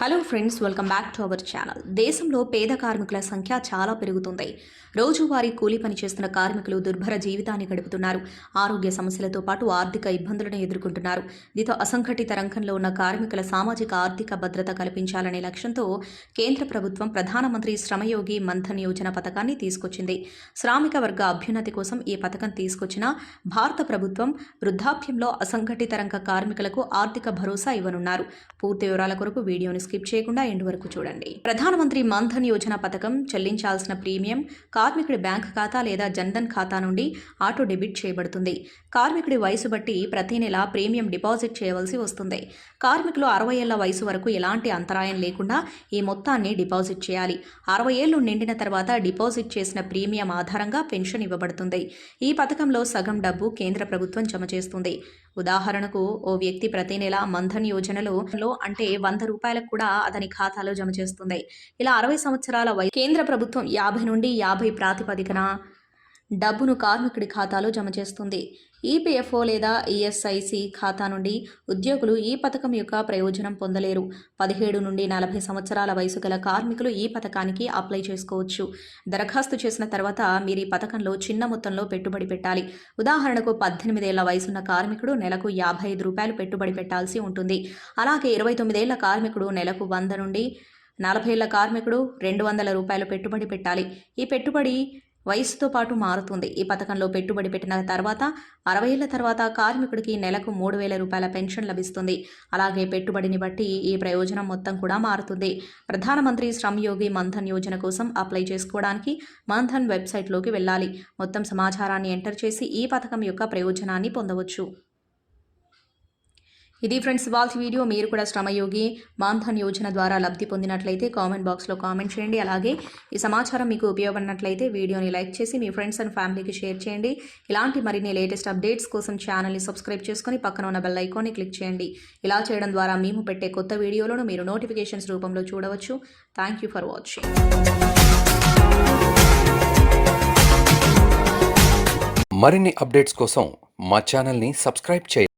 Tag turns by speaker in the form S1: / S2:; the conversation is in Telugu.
S1: Hello friends welcome back to our channel దేశంలో పేద కార్మికుల సంఖ్య చాలా పెరుగుతుంది. రోజువారీ కూలి పని చేస్తున్న కార్మికులు దుర్భర జీవితాన్ని గడుపుతున్నారు. ఆరోగ్య సమస్యలతో పాటు ఆర్థిక ఇబ్బందులను ఎదుర్కొంటున్నారు. దీంతో అసంఘటిత రంగంలో ఉన్న కార్మికుల సామాజిక ఆర్థిక భద్రత కల్పించాలనే లక్ష్యంతో కేంద్ర ప్రభుత్వం ప్రధానమంత్రి శ్రమయోగి మన్ధన్ యోజన పథకాన్ని తీసుకొచ్చింది. శ్రామిక వర్గ అభ్యున్నతి కోసం ఈ పథకం తీసుకొచ్చిన భారత ప్రభుత్వం వృద్ధాప్యంలో అసంఘటిత రంగ కార్మికులకు ఆర్థిక భరోసా ఇవ్వనున్నారు. పూర్తి వివరాల కొరకు వీడియోని స్కిప్ చేయకుండా ఎండు వరకు చూడండి. ప్రధానమంత్రి మన్ధన్ యోజన పథకం చెల్లించాల్సిన ప్రీమియం కార్మికుడి బ్యాంక్ ఖాతా లేదా జన్ధన్ ఖాతా నుండి ఆటో డెబిట్ చేయబడుతుంది. కార్మికుడి వయసు బట్టి ప్రతి నెల ప్రీమియం డిపాజిట్ చేయవలసి వస్తుంది. కార్మికులు అరవై ఏళ్ళ వయసు వరకు ఎలాంటి అంతరాయం లేకుండా ఈ మొత్తాన్ని డిపాజిట్ చేయాలి. అరవై ఏళ్ళు నిండిన తర్వాత డిపాజిట్ చేసిన ప్రీమియం ఆధారంగా పెన్షన్ ఇవ్వబడుతుంది. ఈ పథకంలో సగం డబ్బు కేంద్ర ప్రభుత్వం జమ చేస్తుంది. ఉదాహరణకు ఓ వ్యక్తి ప్రతి నెల మంధన్ యోజనలో అంటే వంద రూపాయలకు కూడా అతని ఖాతాలో జమ చేస్తుంది. ఇలా అరవై సంవత్సరాల వయసు కేంద్ర ప్రభుత్వం యాభై నుండి యాభై ప్రాతిపదికన డబ్బును కార్మికుడి ఖాతాలో జమ చేస్తుంది. ఈపీఎఫ్ఓ లేదా ఈఎస్ఐసి ఖాతా నుండి ఉద్యోగులు ఈ పథకం యొక్క ప్రయోజనం పొందలేరు. పదిహేడు నుండి నలభై సంవత్సరాల వయసు గల కార్మికులు ఈ పథకానికి అప్లై చేసుకోవచ్చు. దరఖాస్తు చేసిన తర్వాత మీరు ఈ పథకంలో చిన్న మొత్తంలో పెట్టుబడి పెట్టాలి. ఉదాహరణకు పద్దెనిమిదేళ్ళ వయసున్న కార్మికుడు నెలకు యాభై ఐదు రూపాయలు పెట్టుబడి పెట్టాల్సి ఉంటుంది. అలాగే ఇరవై తొమ్మిదేళ్ళ కార్మికుడు నెలకు వంద నుండి నలభై ఏళ్ళ కార్మికుడు రెండు వందల రూపాయలు పెట్టుబడి పెట్టాలి. ఈ పెట్టుబడి వయసుతో పాటు మారుతుంది. ఈ పథకంలో పెట్టుబడి పెట్టిన తర్వాత అరవై ఏళ్ళ తర్వాత కార్మికుడికి నెలకు మూడు వేల రూపాయల పెన్షన్ లభిస్తుంది. అలాగే పెట్టుబడిని బట్టి ఈ ప్రయోజనం మొత్తం కూడా మారుతుంది. ప్రధానమంత్రి శ్రమ్ యోగి మన్ధన్ యోజన కోసం అప్లై చేసుకోవడానికి మన్ధన్ వెబ్సైట్లోకి వెళ్ళాలి. మొత్తం సమాచారాన్ని ఎంటర్ చేసి ఈ పథకం యొక్క ప్రయోజనాన్ని పొందవచ్చు. ఇది ఫ్రెండ్స్ వాళ్ళ వీడియో. మీరు కూడా శ్రమయోగి మాన్ధన్ యోజన ద్వారా లబ్ధి పొందినట్లయితే కామెంట్ బాక్స్లో కామెంట్ చేయండి. అలాగే ఈ సమాచారం మీకు ఉపయోగపడినట్లయితే వీడియోని లైక్ చేసి మీ ఫ్రెండ్స్ అండ్ ఫ్యామిలీకి షేర్ చేయండి. ఇలాంటి మరిన్ని లేటెస్ట్ అప్డేట్స్ కోసం ఛానల్ని సబ్స్క్రైబ్ చేసుకొని పక్కన ఉన్న బెల్ ఐకాన్ని క్లిక్ చేయండి. ఇలా చేయడం ద్వారా మేము పెట్టే కొత్త వీడియోలను మీరు నోటిఫికేషన్స్ రూపంలో చూడవచ్చు. Thank you for watching.
S2: మరిన్ని అప్డేట్స్ కోసం మా ఛానల్ని సబ్స్క్రైబ్ చేయండి.